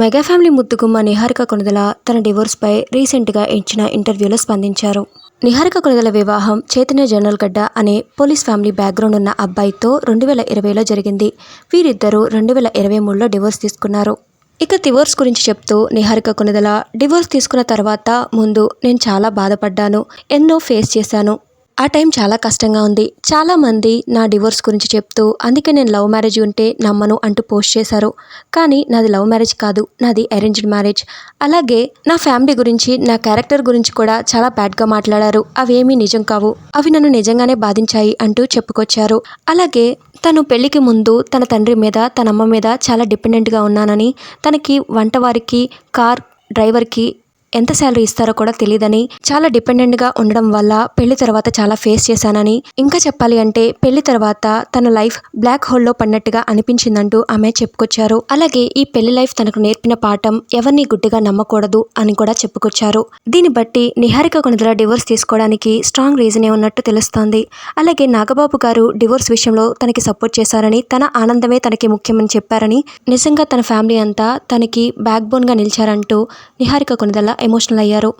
Mega family ముద్దుగుమ్మ నిహారిక కొనుదల తన డివోర్స్పై రీసెంట్గా ఇచ్చిన ఇంటర్వ్యూలో స్పందించారు. నిహారిక కొనుదల వివాహం చైతన్య జనరల్ గడ్డ అనే పోలీస్ ఫ్యామిలీ బ్యాక్గ్రౌండ్ ఉన్న అబ్బాయితో రెండు వేల ఇరవైలో జరిగింది. వీరిద్దరూ రెండు వేల ఇరవై మూడులో డివోర్స్ తీసుకున్నారు. ఇక డివోర్స్ గురించి చెప్తూ నిహారిక కొనుదల డివోర్స్ తీసుకున్న తర్వాత ముందు నేను చాలా బాధపడ్డాను. ఎన్నో ఫేస్ చేశాను. ఆ టైం చాలా కష్టంగా ఉంది. చాలామంది నా డివోర్స్ గురించి చెప్తూ అందుకే నేను లవ్ మ్యారేజ్ ఉంటే నమ్మను అంటూ పోస్ట్ చేశారు. కానీ నాది లవ్ మ్యారేజ్ కాదు నాది అరేంజ్డ్ మ్యారేజ్ అలాగే నా ఫ్యామిలీ గురించి నా క్యారెక్టర్ గురించి కూడా చాలా బ్యాడ్గా మాట్లాడారు. అవేమీ నిజం కావు. అవి నన్ను నిజంగానే బాధించాయి అంటూ చెప్పుకొచ్చారు. అలాగే తను పెళ్ళికి ముందు తన తండ్రి మీద తన అమ్మ మీద చాలా డిపెండెంట్గా ఉన్నానని తనకి వంటవారికి కార్ డ్రైవర్కి ఎంత శాలరీ ఇస్తారో కూడా తెలియదని చాలా డిపెండెంట్గా ఉండడం వల్ల పెళ్ళి తర్వాత చాలా ఫేస్ చేశానని. ఇంకా చెప్పాలి అంటే పెళ్ళి తర్వాత తన లైఫ్ బ్లాక్ హోల్లో పడినట్టుగా అనిపించిందంటూ ఆమె చెప్పుకొచ్చారు. అలాగే ఈ పెళ్ళి లైఫ్ తనకు నేర్పిన పాఠం ఎవరిని గుడ్డిగా నమ్మకూడదు అని కూడా చెప్పుకొచ్చారు. దీన్ని బట్టి నిహారిక కొనిదల డివోర్స్ తీసుకోవడానికి స్ట్రాంగ్ రీజనే ఉన్నట్టు తెలుస్తోంది. అలాగే నాగబాబు గారు డివోర్స్ విషయంలో తనకి సపోర్ట్ చేశారని తన ఆనందమే తనకి ముఖ్యమని చెప్పారని నిజంగా తన ఫ్యామిలీ అంతా తనకి బ్యాక్ బోన్గా నిలిచారంటూ నిహారిక కొనిదల ఎమోషనల్ అయ్యారు.